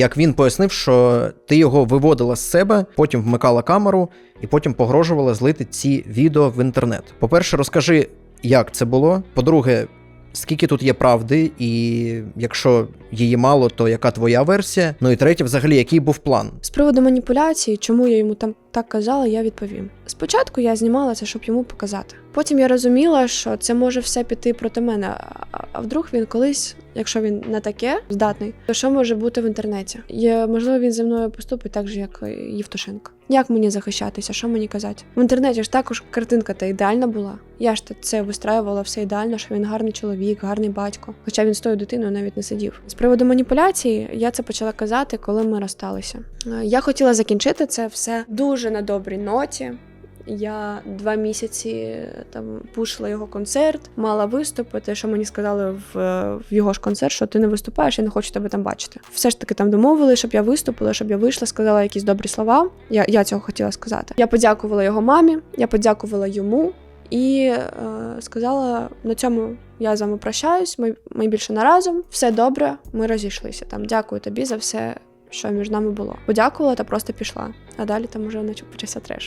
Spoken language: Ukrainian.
Як він пояснив, що ти його виводила з себе, потім вмикала камеру і потім погрожувала злити ці відео в інтернет. По-перше, розкажи, як це було. По-друге, скільки тут є правди, і якщо її мало, то яка твоя версія? Ну і третє, взагалі, який був план? З приводу маніпуляції, чому я йому там так казала, я відповім. Спочатку я знімала це, щоб йому показати. Потім я розуміла, що це може все піти проти мене. А- вдруг він колись, якщо він на таке здатний, то що може бути в інтернеті? Є, можливо, він зі мною поступить так же, як Євтушенко. Як мені захищатися? Що мені казати? В інтернеті ж також картинка та ідеальна була. Я ж це вистраювала все ідеально, що він гарний чоловік, гарний батько. Хоча він з тою дитиною навіть не сидів. З приводу маніпуляції я це почала казати, коли ми розсталися. Е, Я хотіла закінчити це все дуже на добрій ноті. Я два місяці е, там пушила його концерт, мала виступити. Що мені сказали в, в його ж концерт, що ти не виступаєш, я не хочу тебе там бачити. Все ж таки там домовили, щоб я виступила, щоб я вийшла, сказала якісь добрі слова. Я, я цього хотіла сказати. Я подякувала його мамі, я подякувала йому і е, сказала: на цьому я з вами прощаюсь. Ми, ми більше не разом. Все добре, ми розійшлися. Там дякую тобі за все, що між нами було. Подякувала та просто пішла. А далі там уже почався треш.